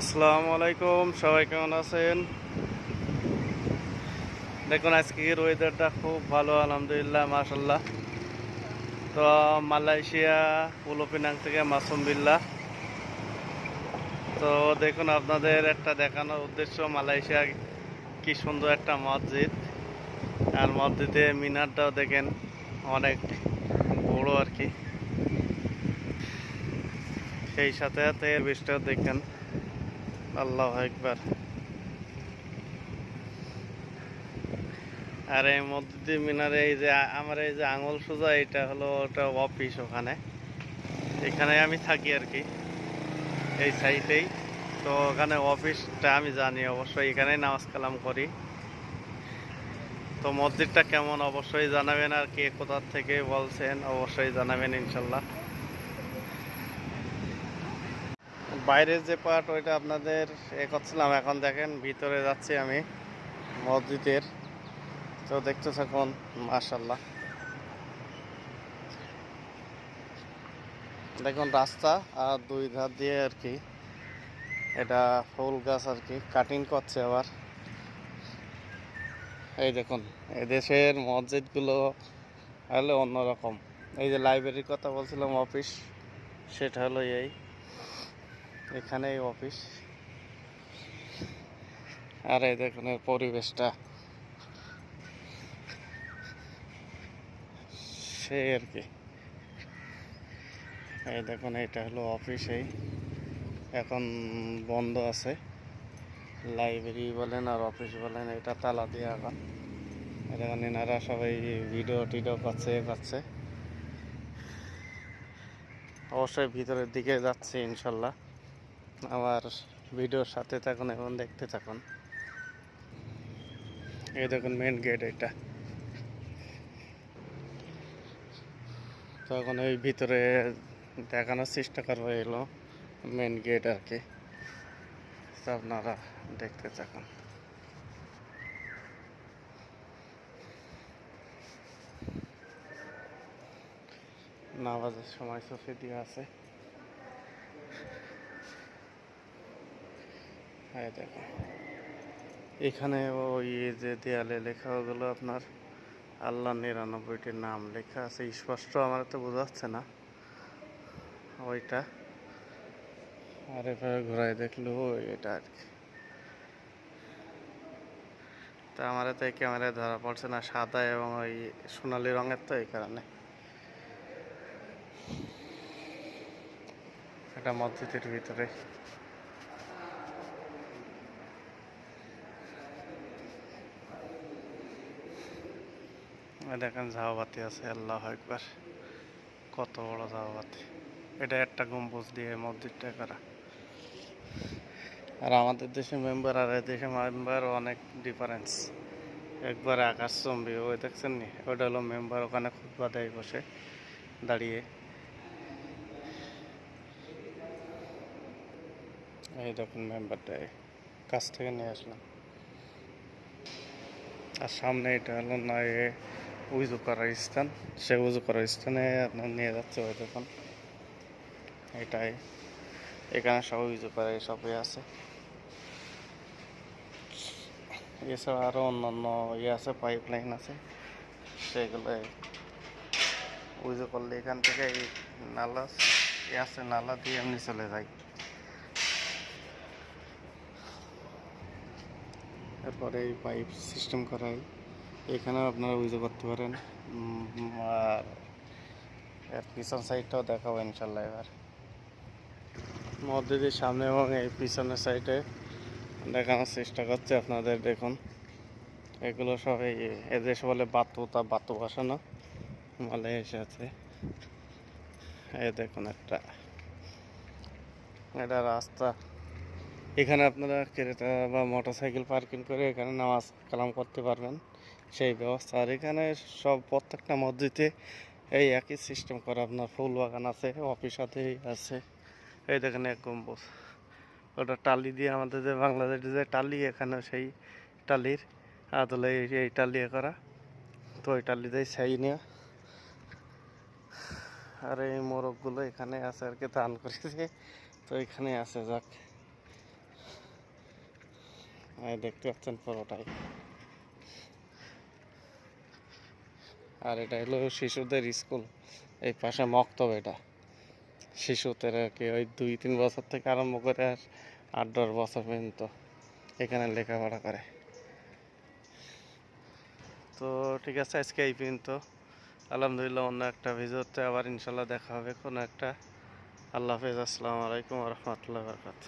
আসসালামু আলাইকুম, সবাই কেমন আছেন? দেখুন আজকের ওয়েদারটা খুব ভালো, আলহামদুলিল্লাহ মাশাল্লাহ তো, মালয়েশিয়া পুলোপিনাং থেকে মাসুম বিল্লাহ। তো, দেখুন, আপনাদের একটা দেখানোর উদ্দেশ্য, মালয়েশিয়া কি সুন্দর একটা মসজিদ। আর মসজিদে মিনারটাও দেখেন, অনেক বড় আর কি। সেই সাথে সাথে বৃষ্টিও দেখেন। আল্লাহ একবার আর এই মসজিদ মিনারে এই যে আমার এই যে আঙুল সোজা, এটা হলো ওটা অফিস ওখানে। এখানে আমি থাকি আর কি, এই সাইডেই তো ওখানে অফিসটা আমি জানি, অবশ্যই এখানেই নামাজ কালাম করি। তো মসজিদটা কেমন, অবশ্যই জানাবেন আর কে কোথার থেকে বলছেন, অবশ্যই জানাবেন ইনশাল্লাহ। বাইরের যে পার্ট ওইটা আপনাদের এ করছিলাম এখন দেখেন, ভিতরে যাচ্ছি আমি মসজিদের। তো দেখতে থাকুন মাশাল্লাহ দেখুন রাস্তা আর দুই ধার দিয়ে আর কি। এটা ফুল গাছ আর কি কাটিং করছে আবার। এই দেখুন এই দেশের মসজিদগুলো হলো অন্যরকম। এই যে লাইব্রেরির কথা বলছিলাম অফিস সেটা হলো এই। এখানেই অফিস আর এই দেখুন এর পরিবেশটা। সেই আর কি। এই দেখুন এটা হলো অফিস এই এখন বন্ধ আছে। লাইব্রেরি বলেন আর অফিস বলেন, এটা তালা দিয়ে এখন দেখুন, এনারা সবাই ভিডিও টিডিও এ করছে অবশ্যই ভিতরের দিকে যাচ্ছে, ইনশাল্লাহ। আমার ভিডিওর সাথে থাকুন এবং দেখতে থাকুন। এই দেখুন মেন গেট এটা। তখন ওই ভিতরে দেখানোর চেষ্টা করব এলো মেন গেট আর কি। আপনারা দেখতে থাকুন। নামাজের সময় সফে দিয়ে আছে। হ্যাঁ দেখো। এখানে ওই যে দেয়ালে লেখা ওগুলো আপনার আল্লাহ নিরানব্বইটির নাম লেখা আছে। স্পষ্ট আমার তো বোঝাচ্ছে না ওইটা। আর এভাবে ঘোরায় দেখল এটা আর কি। তা আমার তো এই ক্যামেরায় ধরা পড়ছে না, সাদা এবং ওই সোনালি রঙের তো এই কারণে। এটা মসজিদের ভিতরে। দেখেন ঝাউবাতি আছে, আল্লাহ একবার কত বড় ঝাউবাতি এটা একটা গম্বুজ দিয়ে মসজিদটা করা। আর আমাদের দেশের মেম্বার আর এই দেশের মেম্বার অনেক ডিফারেন্স একবার আকাশ চম্বি, ওই দেখছেন নি? ওটা হলো মেম্বার ওখানে খুব দেয় বসে, দাঁড়িয়ে। এই দেখুন মেম্বারটা কাছ থেকে নিয়ে আসলাম। আর সামনে এটা হলো না এ উজু করার স্থান, সে উজু করার স্থানে আপনার নিয়ে যাচ্ছে ওই দেখুন এটাই। এখানে সব উজু করা এসবই আছে। এছাড়া আরও অন্যান্য ইয়ে আছে পাইপ লাইন আছে। সেগুলো উজু করলে এখান থেকে এই নালা ইয়ে আছে নালা দিয়ে এমনি চলে যায়। তারপরে এই পাইপ সিস্টেম করা হয় এখানেও আপনারা উইজো করতে পারেন আর এর পিছন সাইডটাও দেখাবো ইনশাল্লাহ এবার। মসজিদের সামনে এবং এই পিছনের সাইডে দেখানোর চেষ্টা করছে আপনাদের, দেখুন। এগুলো সব এই এদেশে বলে বাতু তা বাতু বসানো মালে এসেছে এই দেখুন একটা, এটা রাস্তা। এখানে আপনারা ক্রেতা বা মোটর সাইকেল পার্কিং করে এখানে নামাজ কালাম করতে পারবেন। সেই ব্যবস্থা। আর এখানে সব প্রত্যেকটা মসজিদে এই একই সিস্টেম করা আপনার ফুল বাগান আছে অফিস সাথেই আছে। এই দেখেন এক গম্বুজ। ওটা টালি দিয়ে আমাদের যে বাংলাদেশে যে টালি এখানে সেই টালির আদলে এই টালি করা। তো ওই টালি দিয়ে ছাই নেওয়া আর এই মোরগগুলো এখানে আছে আর কি দান করেছে। তো এখানে আছে, যাক। দেখতে পাচ্ছেন পুরোটাই। আর এটা হলো শিশুদের স্কুল। এই পাশে মক্তব এটা। শিশুদের কি ওই দুই, তিন বছর থেকে আরম্ভ করে আর আট, দশ বছর পর্যন্ত এখানে লেখাপড়া করে। তো ঠিক আছে, আজকে এই পর্যন্ত। আলহামদুলিল্লাহ অন্য একটা ভিডিওতে আবার ইনশাল্লাহ দেখা হবে। কোনো একটা। আল্লাহ হাফেজ, আসসালামু আলাইকুম রহমতুল্লাহ বরকাত